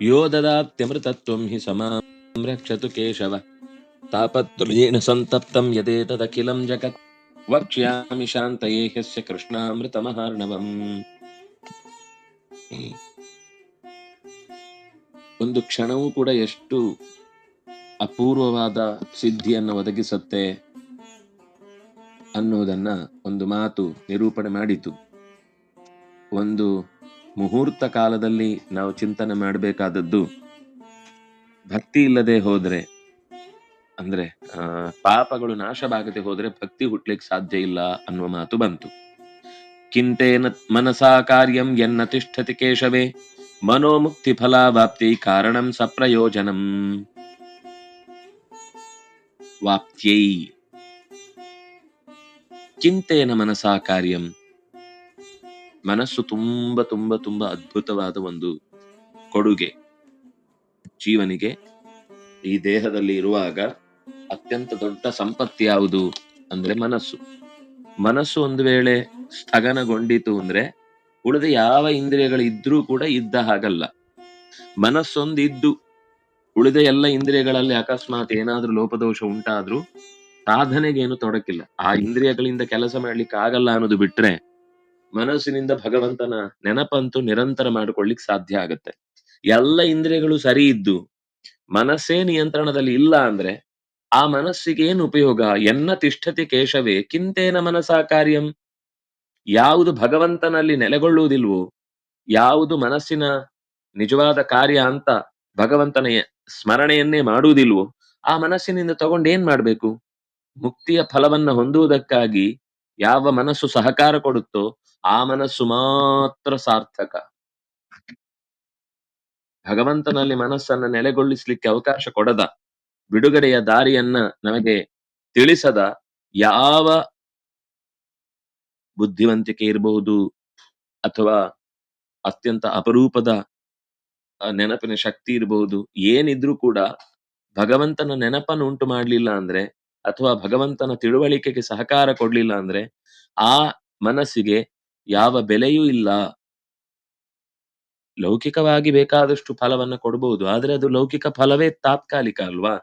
ಯೋ ದದಾತ್ಯಮೃತತ್ವಂ ಹಿ ಸಮಾಂ ರಕ್ಷತು ಕೇಶವ ತಾಪತ್ರಯೇಣ ಸಂತಪ್ತಂ ಯದೇತದಖಿಲಂ ಜಗತ್ ವಕ್ಷ್ಯಾಮಿ ಶಾಂತಯೇ ಹ್ಯಸ್ಯ ಕೃಷ್ಣಾಮೃತಮಹಾರ್ಣವಂ ಒಂದು ಕ್ಷಣವೂ ಕೂಡ ಎಷ್ಟು ಅಪೂರ್ವವಾದ ಸಿದ್ಧಿಯನ್ನು ಒದಗಿಸುತ್ತೆ ಅನ್ನೋದನ್ನ ಒಂದು ಮಾತು ನಿರೂಪಣೆ ಮಾಡಿತು. ಒಂದು ಮುಹೂರ್ತ ಕಾಲದಲ್ಲಿ ನಾವು ಚಿಂತನೆ ಮಾಡಬೇಕಾದದ್ದು, ಭಕ್ತಿ ಇಲ್ಲದೆ ಹೋದ್ರೆ, ಅಂದ್ರೆ ಪಾಪಗಳು ನಾಶವಾಗದೆ ಹೋದ್ರೆ ಭಕ್ತಿ ಹುಟ್ಲಿಕ್ಕೆ ಸಾಧ್ಯ ಇಲ್ಲ ಅನ್ನುವ ಮಾತು ಬಂತು. ಕಿಂತೇನ ಮನಸಾ ಕಾರ್ಯಂ ಎನ್ನ ತಿಷ್ಠತಿ ಕೇಶವೇ, ಮನೋಮುಕ್ತಿ ಫಲಾವಾಪ್ತಿ ಕಾರಣಂ ಸಪ್ರಯೋಜನಂ. ವಾಪ್ತ್ಯೈ. ಚಿಂತೇನ ಮನಸಾ ಕಾರ್ಯಂ ಮನಸ್ಸು ತುಂಬಾ ತುಂಬಾ ತುಂಬಾ ಅದ್ಭುತವಾದ ಒಂದು ಕೊಡುಗೆ ಜೀವನಿಗೆ ಈ ದೇಹದಲ್ಲಿ ಇರುವಾಗ ಅತ್ಯಂತ ದೊಡ್ಡ ಸಂಪತ್ತಿ ಯಾವುದು ಅಂದ್ರೆ ಮನಸ್ಸು. ಮನಸ್ಸು ಒಂದು ವೇಳೆ ಸ್ಥಗನಗೊಂಡಿತು ಅಂದ್ರೆ ಉಳಿದ ಯಾವ ಇಂದ್ರಿಯಗಳು ಇದ್ರೂ ಕೂಡ ಇದ್ದ ಹಾಗಲ್ಲ. ಮನಸ್ಸೊಂದು ಇದ್ದು ಉಳಿದ ಎಲ್ಲ ಇಂದ್ರಿಯಗಳಲ್ಲಿ ಅಕಸ್ಮಾತ್ ಏನಾದ್ರೂ ಲೋಪದೋಷ ಉಂಟಾದ್ರೂ ಸಾಧನೆಗೇನು ತೊಡಕಿಲ್ಲ. ಆ ಇಂದ್ರಿಯಗಳಿಂದ ಕೆಲಸ ಮಾಡ್ಲಿಕ್ಕೆ ಆಗಲ್ಲ ಅನ್ನೋದು ಬಿಟ್ರೆ ಮನಸ್ಸಿನಿಂದ ಭಗವಂತನ ನೆನಪಂತೂ ನಿರಂತರ ಮಾಡಿಕೊಳ್ಳಿಕ್ ಸಾಧ್ಯ ಆಗತ್ತೆ. ಎಲ್ಲ ಇಂದ್ರಿಯಗಳು ಸರಿ ಇದ್ದು, ಮನಸ್ಸೇ ನಿಯಂತ್ರಣದಲ್ಲಿ ಇಲ್ಲ ಅಂದ್ರೆ, ಆ ಮನಸ್ಸಿಗೆ ಏನು ಉಪಯೋಗ? ಎನ್ನ ತಿಷ್ಠತಿ ಕೇಶವೇ? ಕಿಂತೇನ ಮನಸಾ ಕಾರ್ಯಂ? ಯಾವುದು ಭಗವಂತನಲ್ಲಿ ನೆಲೆಗೊಳ್ಳುವುದಿಲ್ವೋ, ಯಾವುದು ಮನಸ್ಸಿನ ನಿಜವಾದ ಕಾರ್ಯ ಅಂತ ಭಗವಂತನ ಸ್ಮರಣೆಯನ್ನೇ ಮಾಡುವುದಿಲ್ವೋ, ಆ ಮನಸ್ಸಿನಿಂದ ತಗೊಂಡು ಏನ್ ಮಾಡ್ಬೇಕು? ಮುಕ್ತಿಯ ಫಲವನ್ನ ಹೊಂದುವುದಕ್ಕಾಗಿ ಯಾವ ಮನಸ್ಸು ಸಹಕಾರ ಕೊಡುತ್ತೋ ಆ ಮನಸ್ಸು ಮಾತ್ರ ಸಾರ್ಥಕ. ಭಗವಂತನಲ್ಲಿ ಮನಸ್ಸನ್ನ ನೆಲೆಗೊಳಿಸ್ಲಿಕ್ಕೆ ಅವಕಾಶ ಕೊಡದ. ಬಿಡುಗಡೆಯ ದಾರಿಯನ್ನ ನಮಗೆ ತಿಳಿಸದ ಯಾವ ಬುದ್ಧಿವಂತಿಕೆ ಇರಬಹುದು ಅಥವಾ ಅತ್ಯಂತ ಅಪರೂಪದ ನೆನಪಿನ ಶಕ್ತಿ ಇರಬಹುದು ಏನಿದ್ರೂ ಕೂಡ ಭಗವಂತನ ನೆನಪನ್ನು ಉಂಟು ಮಾಡ್ಲಿಲ್ಲ ಅಂದ್ರೆ ಅಥವಾ ಭಗವಂತನ ತಿಳುವಳಿಕೆಗೆ ಸಹಕಾರ ಕೊಡ್ಲಿಲ್ಲ ಅಂದ್ರೆ ಆ ಮನಸ್ಸಿಗೆ ಯಾವ ಬೆಲೆಯೂ ಇಲ್ಲ. ಲೌಕಿಕವಾಗಿ ಬೇಕಾದಷ್ಟು ಫಲವನ್ನ ಕೊಡಬಹುದು ಆದ್ರೆ ಅದು ಲೌಕಿಕ ಫಲವೇ ತಾತ್ಕಾಲಿಕ ಅಲ್ವಾ?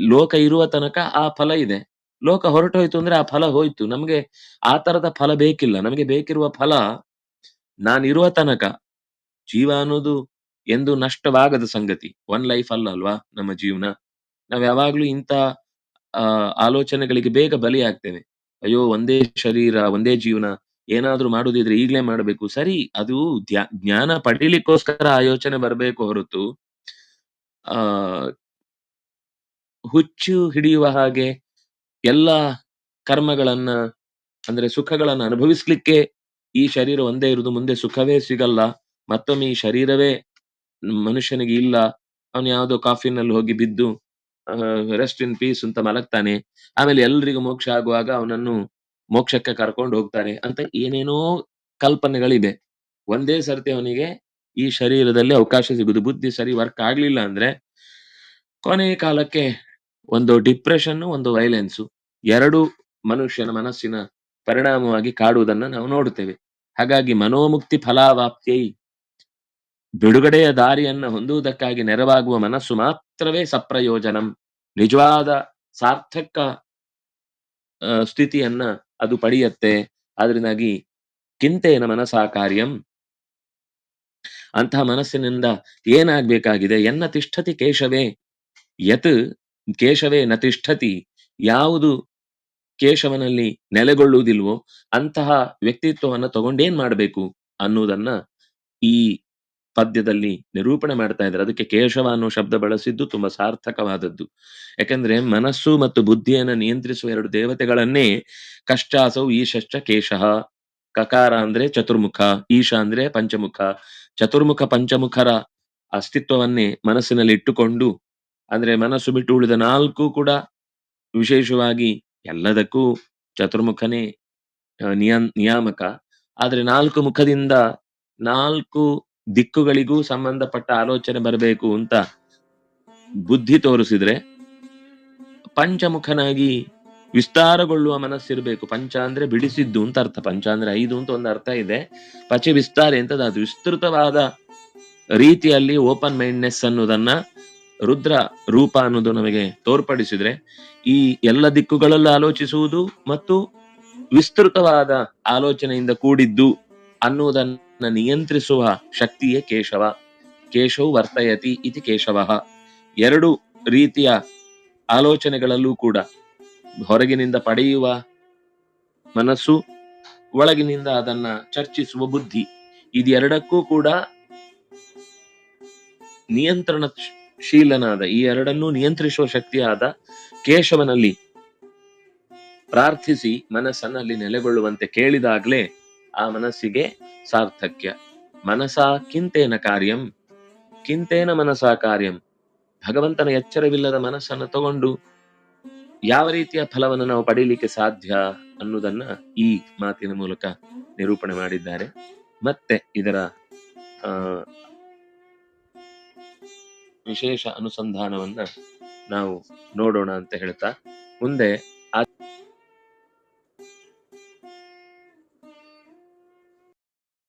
ಲೋಕ ಇರುವ ತನಕ ಆ ಫಲ ಇದೆ. ಲೋಕ ಹೊರಟೋಯ್ತು ಅಂದ್ರೆ ಆ ಫಲ ಹೋಯ್ತು. ನಮ್ಗೆ ಆ ತರದ ಫಲ ಬೇಕಿಲ್ಲ. ನಮಗೆ ಬೇಕಿರುವ ಫಲ ನಾನಿರುವ ತನಕ. ಜೀವ ಅನ್ನೋದು ಎಂದು ನಷ್ಟವಾಗದ ಸಂಗತಿ. ಒನ್ ಲೈಫ್ ಅಲ್ಲ ಅಲ್ವಾ ನಮ್ಮ ಜೀವನ? ನಾವ್ ಯಾವಾಗ್ಲೂ ಇಂಥ ಆ, ಆಲೋಚನೆಗಳಿಗೆ ಬೇಗ ಬಲಿಯಾಗ್ತೇವೆ ಅಯ್ಯೋ, ಒಂದೇ ಶರೀರ, ಒಂದೇ ಜೀವನ, ಏನಾದ್ರೂ ಮಾಡುದಿದ್ರೆ ಈಗ್ಲೇ ಮಾಡಬೇಕು. ಸರಿ, ಅದು ಜ್ಞಾನ ಪಡೀಲಿಕ್ಕೋಸ್ಕರ ಆ ಯೋಚನೆ ಬರಬೇಕು ಹೊರತು, ಆ, ಹುಚ್ಚು ಹಿಡಿಯುವ ಹಾಗೆ ಎಲ್ಲ ಕರ್ಮಗಳನ್ನ, ಅಂದ್ರೆ ಸುಖಗಳನ್ನ ಅನುಭವಿಸ್ಲಿಕ್ಕೆ ಈ ಶರೀರ ಒಂದೇ ಇರುದು ಮುಂದೆ ಸುಖವೇ ಸಿಗಲ್ಲ. ಮತ್ತೊಮ್ಮೆ ಈ ಶರೀರವೇ ಮನುಷ್ಯನಿಗೆ ಇಲ್ಲ. ಅವನು ಯಾವುದೋ ಕಾಫಿನಲ್ಲಿ ಹೋಗಿ ಬಿದ್ದು ರೆಸ್ಟ್ ಇನ್ ಪೀಸ್ ಅಂತ ಮಲಗ್ತಾನೆ. ಆಮೇಲೆ ಎಲ್ರಿಗೂ ಮೋಕ್ಷ ಆಗುವಾಗ ಅವನನ್ನು ಮೋಕ್ಷಕ್ಕೆ ಕರ್ಕೊಂಡು ಹೋಗ್ತಾರೆ. ಅಂತ ಏನೇನೋ ಕಲ್ಪನೆಗಳಿದೆ. ಒಂದೇ ಸರ್ತಿ ಅವನಿಗೆ ಈ ಶರೀರದಲ್ಲಿ ಅವಕಾಶ ಸಿಗುದು ಬುದ್ಧಿ ಸರಿ ವರ್ಕ್ ಆಗ್ಲಿಲ್ಲ ಅಂದ್ರೆ ಕೊನೆಯ ಕಾಲಕ್ಕೆ ಒಂದು ಡಿಪ್ರೆಷನ್ ಒಂದು ವೈಲೆನ್ಸ್ ಎರಡು ಮನುಷ್ಯನ ಮನಸ್ಸಿನ ಪರಿಣಾಮವಾಗಿ ಕಾಡುವುದನ್ನ ನಾವು ನೋಡುತ್ತೇವೆ. ಹಾಗಾಗಿ ಮನೋಮುಕ್ತಿ ಫಲಾವಾಪ್ತಿಯೈ ಬಿಡುಗಡೆಯ ದಾರಿಯನ್ನು ಹೊಂದುವುದಕ್ಕಾಗಿ ನೆರವಾಗುವ ಮನಸ್ಸು ಮಾತ್ರವೇ ಸಪ್ರಯೋಜನಂ. ನಿಜವಾದ ಸಾರ್ಥಕ ಸ್ಥಿತಿಯನ್ನ ಅದು ಪಡೆಯತ್ತೆ. ಆದ್ರಿಂದಾಗಿ ಕಿಂತೇನ ಮನಸಾ ಕಾರ್ಯಂ ಅಂತಹ ಮನಸ್ಸಿನಿಂದ ಏನಾಗ್ಬೇಕಾಗಿದೆ? ಎನ್ನ ತಿಷ್ಠತಿ ಕೇಶವೇ? ಯತ್ ಕೇಶವೇ ನ ತಿಷ್ಠತಿ? ಯಾವುದು ಕೇಶವನಲ್ಲಿ ನೆಲೆಗೊಳ್ಳುವುದಿಲ್ವೋ, ಅಂತಹ ವ್ಯಕ್ತಿತ್ವವನ್ನ ತಗೊಂಡೇನ್ ಮಾಡಬೇಕು ಅನ್ನುವುದನ್ನ ಈ ಪದ್ಯದಲ್ಲಿ ನಿರೂಪಣೆ ಮಾಡ್ತಾ ಇದ್ದಾರೆ. ಅದಕ್ಕೆ ಕೇಶವ ಅನ್ನೋ ಶಬ್ದ ಬಳಸಿದ್ದು ತುಂಬಾ ಸಾರ್ಥಕವಾದದ್ದು. ಯಾಕಂದ್ರೆ ಮನಸ್ಸು ಮತ್ತು ಬುದ್ಧಿಯನ್ನು ನಿಯಂತ್ರಿಸುವ ಎರಡು ದೇವತೆಗಳನ್ನೇ ಕಶ್ಚಾಸೌ ಈಶಶ್ಚ ಕೇಶಃ. ಕಕಾರ ಅಂದ್ರೆ ಚತುರ್ಮುಖ, ಈಶ ಅಂದ್ರೆ ಪಂಚಮುಖ. ಚತುರ್ಮುಖ ಪಂಚಮುಖರ ಅಸ್ತಿತ್ವವನ್ನೇ ಮನಸ್ಸಿನಲ್ಲಿ ಇಟ್ಟುಕೊಂಡು, ಅಂದ್ರೆ ಮನಸ್ಸು ಬಿಟ್ಟು ಉಳಿದ ನಾಲ್ಕು ಕೂಡ ವಿಶೇಷವಾಗಿ ಎಲ್ಲದಕ್ಕೂ ಚತುರ್ಮುಖನೇ ನಿಯಂ, ನಿಯಾಮಕ. ಆದ್ರೆ ನಾಲ್ಕು ಮುಖದಿಂದ ನಾಲ್ಕು ದಿಕ್ಕುಗಳಿಗೂ ಸಂಬಂಧಪಟ್ಟ ಆಲೋಚನೆ ಬರಬೇಕು ಅಂತ ಬುದ್ಧಿ ತೋರಿಸಿದ್ರೆ ಪಂಚಮುಖನಾಗಿ ವಿಸ್ತಾರಗೊಳ್ಳುವ ಮನಸ್ಸಿರಬೇಕು. ಪಂಚ ಅಂದ್ರೆ ಬಿಡಿಸಿದ್ದು ಅಂತ ಅರ್ಥ. ಪಂಚ ಅಂದ್ರೆ ಐದು ಅಂತ ಒಂದು ಅರ್ಥ ಇದೆ. ಪಚೆ ವಿಸ್ತಾರ ಎಂತದ ಅದು ವಿಸ್ತೃತವಾದ ರೀತಿಯಲ್ಲಿ ಓಪನ್ ಮೈಂಡ್ನೆಸ್ ಅನ್ನೋದನ್ನ ರುದ್ರ ರೂಪ ಅನ್ನೋದು ನಮಗೆ ತೋರ್ಪಡಿಸಿದ್ರೆ ಈ ಎಲ್ಲ ದಿಕ್ಕುಗಳಲ್ಲೂ ಆಲೋಚಿಸುವುದು ಮತ್ತು ವಿಸ್ತೃತವಾದ ಆಲೋಚನೆಯಿಂದ ಕೂಡಿದ್ದು ಅನ್ನುವುದನ್ನ ನಿಯಂತ್ರಿಸುವ ಶಕ್ತಿಯೇ ಕೇಶವ. ಕೇಶವು ವರ್ತಯತಿ ಇತಿ ಕೇಶವ. ಎರಡು ರೀತಿಯ ಆಲೋಚನೆಗಳಲ್ಲೂ ಕೂಡ ಹೊರಗಿನಿಂದ ಪಡೆಯುವ ಮನಸ್ಸು, ಒಳಗಿನಿಂದ ಅದನ್ನ ಚರ್ಚಿಸುವ ಬುದ್ಧಿ. ಇದೆರಡಕ್ಕೂ ಕೂಡ ನಿಯಂತ್ರಣ ಶೀಲನಾದ ಈ ಎರಡನ್ನೂ ನಿಯಂತ್ರಿಸುವ ಶಕ್ತಿಯಾದ ಕೇಶವನಲ್ಲಿ ಪ್ರಾರ್ಥಿಸಿ ಮನಸ್ಸನ್ನಲ್ಲಿ ನೆಲೆಗೊಳ್ಳುವಂತೆ ಕೇಳಿದಾಗ್ಲೇ ಆ ಮನಸ್ಸಿಗೆ ಸಾರ್ಥಕ್ಯ. ಮನಸ ಕಿಂತೇನ ಕಾರ್ಯಂ, ಕಿಂತೇನ ಮನಸ ಕಾರ್ಯಂ. ಭಗವಂತನ ಎಚ್ಚರವಿಲ್ಲದ ಮನಸ್ಸನ್ನು ತಗೊಂಡು ಯಾವ ರೀತಿಯ ಫಲವನ್ನು ನಾವು ಪಡೀಲಿಕ್ಕೆ ಸಾಧ್ಯ ಅನ್ನುವುದನ್ನ ಈ ಮಾತಿನ ಮೂಲಕ ನಿರೂಪಣೆ ಮಾಡಿದ್ದಾರೆ. ಮತ್ತೆ ಇದರ ವಿಶೇಷ ಅನುಸಂಧಾನವನ್ನ ನಾವು ನೋಡೋಣ ಅಂತ ಹೇಳ್ತಾ, ಮುಂದೆ